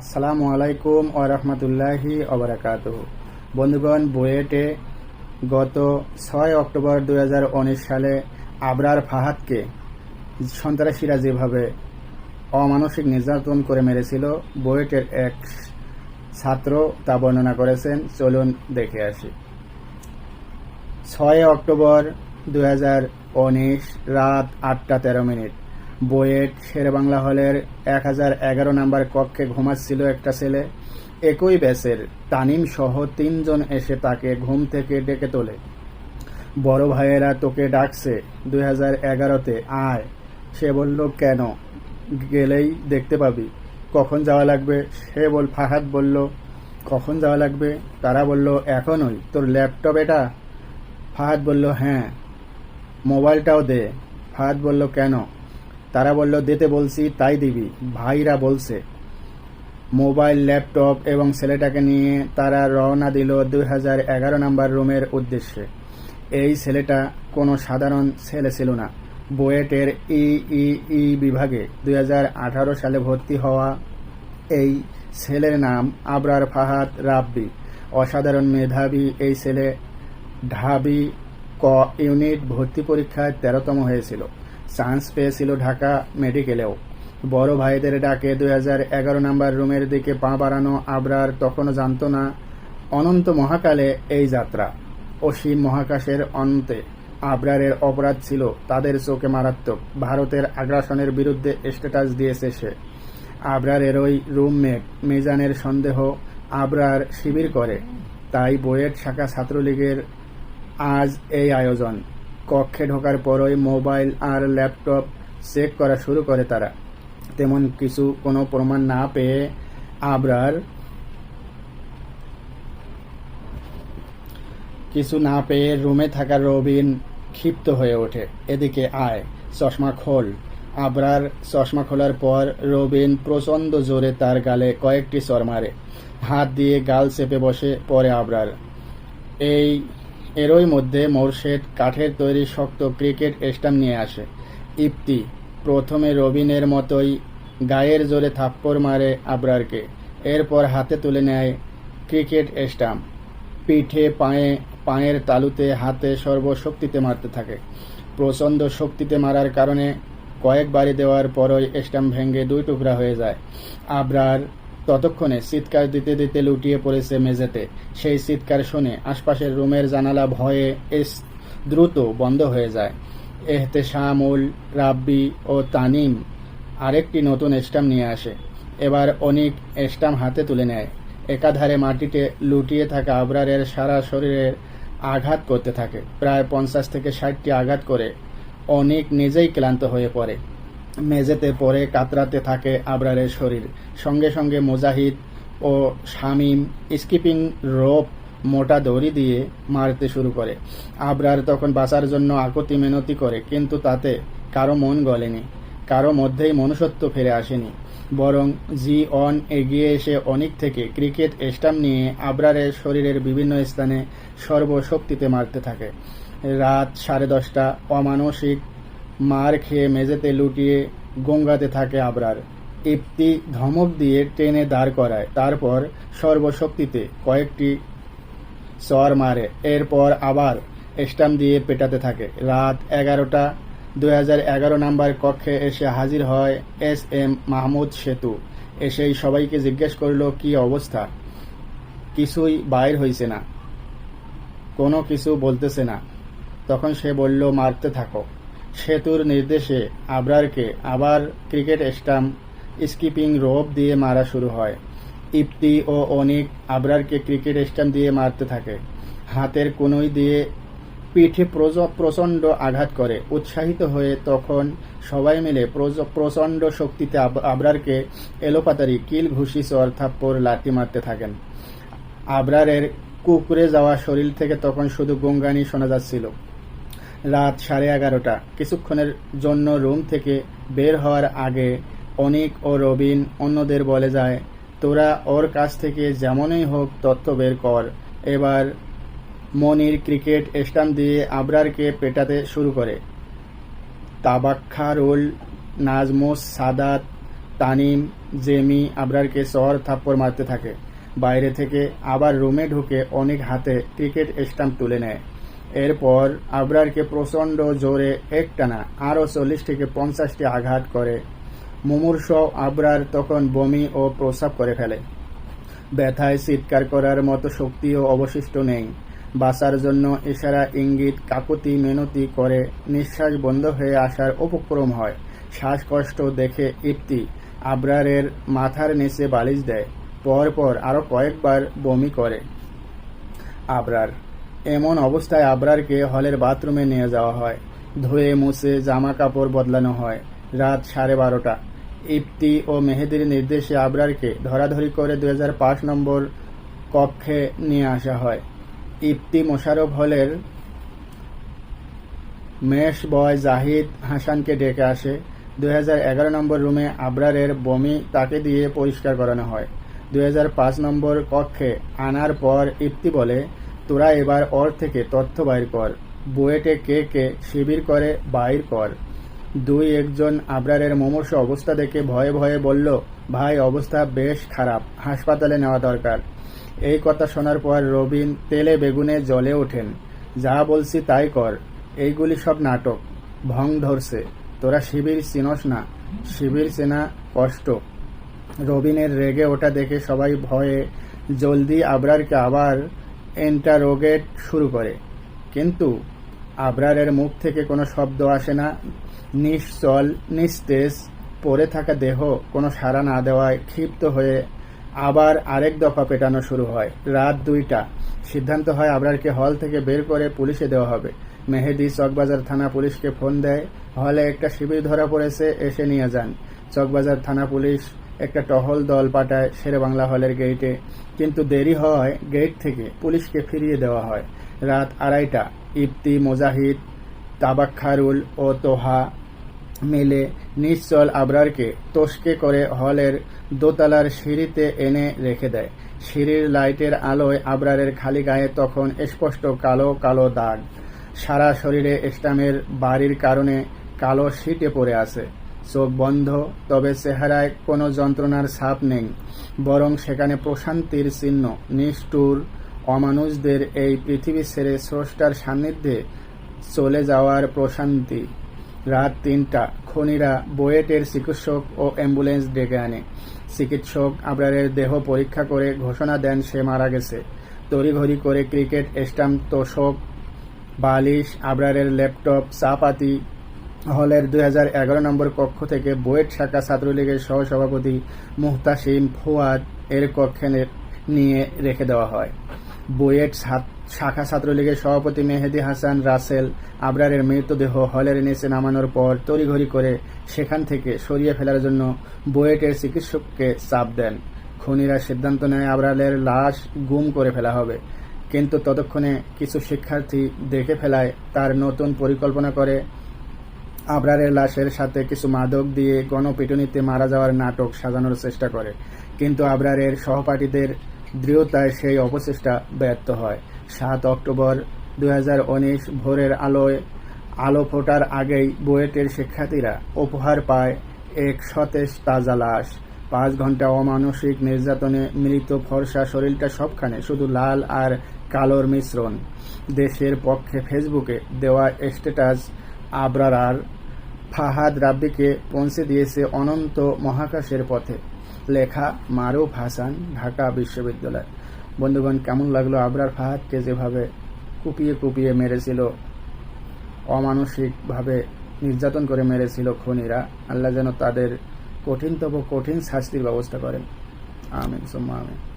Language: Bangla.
আসসালামু আলাইকুম ও রহমতুল্লাহি অবরাকাত বন্ধুগণ, বুয়েটে গত ছয় অক্টোবর দুই হাজার উনিশ সালে আবরার ফাহাদকে সন্ত্রাসীরা যেভাবে অমানসিক নির্যাতন করে মেরেছিল, বুয়েটের এক ছাত্র তা বর্ণনা করেছেন। চলুন দেখে আসি। ছয় অক্টোবর দু হাজার উনিশ রাত আটটা তেরো মিনিট। বুয়েট শেরেবাংলা হলের এক হাজার এগারো নম্বর কক্ষে ঘুমাচ্ছিল একটা ছেলে। একই ব্যাচের তানিম সহ তিনজন এসে তাকে ঘুম থেকে ডেকে তোলে। বড় ভাইয়েরা তোকে ডাকছে, দুই হাজার এগারোতে আয়। সে বলল, কেন? গেলেই দেখতে পাবি। কখন যাওয়া লাগবে? সে বল ফাহাদ বলল, কখন যাওয়া লাগবে? তারা বলল, এখনই। তোর ল্যাপটপ এটা? ফাহাদ বলল হ্যাঁ। মোবাইলটাও দে। ফাহাদ বলল, কেন? তারা বলল, দিতে বলছি, তাই দিবি। ভাইরা বলছে, মোবাইল, ল্যাপটপ এবং ছেলেটাকে নিয়ে তারা রওনা দিল দুই হাজার এগারো নম্বর রুমের উদ্দেশ্যে। এই ছেলেটা কোনো সাধারণ ছেলে ছিল না। বুয়েটের ইই বিভাগে দুই হাজার আঠারো সালে ভর্তি হওয়া এই ছেলের নাম আবরার ফাহাদ রাব্বি। অসাধারণ মেধাবী এই ছেলে ঢাবি ক ইউনিট ভর্তি পরীক্ষায় তেরোতম হয়েছিল। চান্স পেয়েছিল ঢাকা মেডিকেলেও। বড় ভাইদের ডাকে দুই এগারো নম্বর রুমের দিকে পা বাড়ানো আবরার তখনও জানত না অনন্ত মহাকালে এই যাত্রা। অসীম মহাকাশের অন্তে আবরারের অপরাধ ছিল তাদের চোখে মারাত্মক। ভারতের আগ্রাসনের বিরুদ্ধে স্ট্যাটাস দিয়েছে সে। আবরারের ওই রুমমেট, মিজানের সন্দেহ আবরার শিবির করে। তাই বুয়েট শাখা ছাত্রলীগের আজ এই আয়োজন। কক্ষে ঢোকার পরই মোবাইল আর ল্যাপটপ চেক করা শুরু করে তারা। তেমন কিছু কোনো প্রমাণ না পেয়ে আবরার কিছু না পেয়ে রুমে থাকা রবিন ক্ষিপ্ত হয়ে ওঠে। এদিকে আয়, চশমা খোল। আবরার চশমা খোলার পর রবিন প্রচণ্ড জোরে তার গালে কয়েকটি চর মারে। হাত দিয়ে গাল চেপে বসে পরে আবরার। এই এরই মধ্যে মোরশেদ কাঠের তৈরি শক্ত ক্রিকেট স্টাম্প নিয়ে আসে। ইপ্তি, প্রথমে রবিনের মতোই গায়ের জোরে থাপ্পড় মারে আবরারকে, এরপর হাতে তুলে নেয় ক্রিকেট স্টাম্প। পিঠে, পায়ে, পায়ের তালুতে হাতে সর্বশক্তিতে মারতে থাকে। প্রচণ্ড শক্তিতে মারার কারণে কয়েকবারই দেওয়ার পরই স্টাম্প ভেঙে দুই টুকরা হয়ে যায়। আবরার ততক্ষণে চিৎকার দিতে দিতে লুটিয়ে পড়েছে মেঝেতে। সেই চিৎকার শুনে আশপাশের রুমের জানালা ভয়ে দ্রুত বন্ধ হয়ে যায়। এহতে এহতেশামুল, রাব্বি ও তানিম আরেকটি নতুন স্টাম্প নিয়ে আসে। এবার অনিক স্টাম্প হাতে তুলে নেয়। একাধারে মাটিতে লুটিয়ে থাকা আবরারের সারা শরীরে আঘাত করতে থাকে। প্রায় পঞ্চাশ থেকে ষাটটি আঘাত করে। অনেক নিজেই ক্লান্ত হয়ে পড়ে। মেঝেতে পড়ে, কাতরাতে থাকে আবরারের শরীর। সঙ্গে সঙ্গে মুজাহিদ ও শামিম স্কিপিং রোপ মোটা দড়ি দিয়ে মারতে শুরু করে। আবরার তখন বাঁচার জন্য আকতি মেনতি করে, কিন্তু তাতে কারও মন গলেনি, কারও মধ্যেই মনুষ্যত্ব ফিরে আসেনি। বরং জি অন এগিয়ে এসে অনেক থেকে ক্রিকেট স্টাম্প নিয়ে আবরারের শরীরের বিভিন্ন স্থানে সর্বশক্তিতে মারতে থাকে। রাত সাড়ে দশটা, অমানসিক মার খেয়ে মেঝেতে লুটিয়ে গঙ্গাতে থাকে আবরার। ইপ্তি ধমক দিয়ে টেনে দাঁড় করায়। তারপর সর্বশক্তিতে কয়েকটি চর মারে। এরপর আবার স্টাম্প দিয়ে পেটাতে থাকে। রাত এগারোটা দু হাজার এগারো নাম্বার কক্ষে এসে হাজির হয় এস এম মাহমুদ সেতু। এসেই সবাইকে জিজ্ঞেস করল, কি অবস্থা? কিছুই বাইর হইছে না। কোনো কিছু বলতেছে না। তখন সে বলল, মারতে থাকো। সেতুর নির্দেশে আবরারকে আবার ক্রিকেট স্টাম্প স্কিপিং রোপ দিয়ে মারা শুরু হয়। ইপ্তি ও অনিক আবরারকে ক্রিকেট স্টাম্প দিয়ে মারতে থাকে। হাতের কোনোই দিয়ে পিঠে প্রচণ্ড আঘাত করে। উৎসাহিত হয়ে তখন সবাই মিলে প্রচণ্ড শক্তিতে আব- আবরারকে এলোপাতারি কিল ঘুষি, চর থাপ্পড়, লাঠি মারতে থাকেন। আবরারের কুকুরে যাওয়া শরীর থেকে তখন শুধু গঙ্গানি শোনা যাচ্ছিল। রাত সাড়ে এগারোটা। কিছুক্ষণের জন্য রুম থেকে বের হওয়ার আগে অনিক ও রবিন অন্যদের বলে যায়, তোরা ওর কাছ থেকে যেমনই হোক তথ্য বের কর। এবার মনির ক্রিকেট স্টাম্প দিয়ে আবরারকে পেটাতে শুরু করে। তাবাক্ষারুল নাজমুস, সাদাত, তানিম, জেমি আবরারকে শহর থাপ্পড় মারতে থাকে। বাইরে থেকে আবার রুমে ঢুকে অনেক হাতে ক্রিকেট স্টাম্প তুলে নেয়। এরপর আবরারকে প্রচণ্ড জোরে একটানা আরও চল্লিশ থেকে পঞ্চাশটি আঘাত করে। মুমূর্ষ আবরার তখন বমি ও প্রস্রাব করে ফেলে। ব্যথায় চিৎকার করার মতো শক্তিও অবশিষ্ট নেই। বাঁচার জন্য ইশারা ইঙ্গিত কাকুতি মিনতি করে নিঃশ্বাস বন্ধ হয়ে আসার উপক্রম হয়। শ্বাসকষ্ট দেখে ইপ্তি আবরারের মাথার নিচে বালিশ দেয়। পরপর আরও কয়েকবার বমি করে আবরার। এমন অবস্থায় আবরারকে হলের বাথরুমে নিয়ে যাওয়া হয়। ধুয়ে, মুছে জামা কাপড় বদলানো হয়। রাত সাড়ে বারোটা। ইপ্তি ও মেহেদির নির্দেশে আবরারকে ধরাধরি করে দুই হাজার পাঁচ নম্বর কক্ষে নিয়ে আসা হয়। ইপ্তি মোশারফ হলের মেশ বয় জাহিদ হাসানকে ডেকে আসে। দু হাজার এগারো নম্বর রুমে আবরারের বমি তাকে দিয়ে পরিষ্কার করানো হয়। দুই হাজার পাঁচ নম্বর কক্ষে আনার পর ইপ্তি বলে তোরা এবার ওর থেকে তথ্য বাইর কর। বুয়েটে কে কে শিবির করে, বাইর কর। দুই একজন আবরারের মুমূর্ষ অবস্থা দেখে ভয়ে ভয়ে বলল, ভাই, অবস্থা বেশ খারাপ। হাসপাতালে নেওয়া দরকার। এই কথা শোনার পর রবিন তেলে বেগুনে জ্বলে ওঠেন। যা বলছি তাই কর। এইগুলি সব নাটক। ভং ধরছে। তোরা শিবির চিনস না। শিবির চেনা কষ্ট। রবিনের রেগে ওটা দেখে সবাই ভয়ে জলদি আবরারকে আবার এন্টারোগেট শুরু করে। কিন্তু আবরারের মুখ থেকে কোনো শব্দ আসে না। নিশ্চল নিস্তেজ, পড়ে থাকা দেহ কোনো সাড়া না দেওয়ায় ক্ষিপ্ত হয়ে আবার আরেক দফা পেটানো শুরু হয়। রাত দুইটা। সিদ্ধান্ত হয় আবরারকে হল থেকে বের করে পুলিশে দেওয়া হবে। মেহেদি চকবাজার থানা পুলিশকে ফোন দেয়। হলে একটা শিবির ধরা পড়েছে, এসে নিয়ে যান। চকবাজার থানা পুলিশ একটা টহল দল পাঠায় শেরে বাংলা হলের গেইটে কিন্তু দেরি হওয়ায় গেট থেকে, পুলিশকে ফিরিয়ে দেওয়া হয়। রাত আড়াইটা, ইফতি, মোজাহিদ তাবাক্ষারুল ও তোহা মিলে নিশ্চল আবরারকে তোষকে করে হলের দোতলার সিঁড়িতে এনে রেখে দেয়। সিঁড়ির লাইটের আলোয় আবরারের খালি গায়ে তখন স্পষ্ট কালো কালো দাগ। সারা শরীরে স্টামের বাড়ির কারণে কালো শীটে পড়ে আছে। চোখ বন্ধ, তবে চেহারায় কোনো যন্ত্রণার ছাপ নেই, বরং সেখানে প্রশান্তির চিহ্ন। নিষ্ঠুর অমানুষদের এই পৃথিবী ছেড়ে স্রষ্টার সান্নিধ্যে চলে যাওয়ার প্রশান্তি। রাত তিনটা, খনিরা বুয়েটের চিকিৎসক ও অ্যাম্বুলেন্স ডেকে আনে। চিকিৎসক আবরারের দেহ পরীক্ষা করে ঘোষণা দেন সে মারা গেছে। তড়িঘড়ি করে ক্রিকেট স্টাম্প তোষক, বালিশ, আবরারের ল্যাপটপ, চাপাতি হলের দুই হাজার এগারো নম্বর কক্ষ থেকে বুয়েট শাখা ছাত্রলীগের সহসভাপতি মুহতাসিম ফুয়াদ এর কক্ষে নিয়ে রেখে দেওয়া হয়। বুয়েট শাখা ছাত্রলীগের সভাপতি মেহেদি হাসান রাসেল আবরারের মৃতদেহ হলের নিচে নামানোর পর তড়িঘড়ি করে সেখান থেকে সরিয়ে ফেলার জন্য বুয়েটের চিকিৎসককে চাপ দেন। খুনিরা সিদ্ধান্ত নেয় আবরালের লাশ গুম করে ফেলা হবে। কিন্তু ততক্ষণে কিছু শিক্ষার্থী দেখে ফেলায়, তার নতুন পরিকল্পনা করে আবরারের লাশের সাথে কিছু মাদক দিয়ে গণপিটুনিতে মারা যাওয়ার নাটক সাজানোর চেষ্টা করে। কিন্তু আবরারের সহপাঠীদের দৃঢ়তায় সেই অপচেষ্টা ব্যর্থ হয়। সাত অক্টোবর দু হাজার উনিশ ভোরের আলোয় আলো ফোটার আগেই বুয়েটের শিক্ষার্থীরা উপহার পায় এক সতেজ তাজা লাশ। পাঁচ ঘণ্টা অমানসিক নির্যাতনে মৃত ফর্সা শরীরটা সবখানে শুধু লাল আর কালোর মিশ্রণ। দেশের পক্ষে ফেসবুকে দেওয়া স্ট্যাটাস আবরার আর ফাহাদ রাব্বিকে পৌঁছে দিয়েছে অনন্ত মহাকাশের পথে। লেখা মারুফ হাসান, ঢাকা বিশ্ববিদ্যালয়। বন্ধুগণ, কেমন লাগল আবরার ফাহাদকে যেভাবে কুপিয়ে কুপিয়ে মেরেছিল, অমানসিকভাবে নির্যাতন করে মেরেছিল খনিরা? আল্লাহ যেন তাদের কঠিনতম, কঠিন শাস্তির ব্যবস্থা করেন। আমিন, সুম্মা আমিন।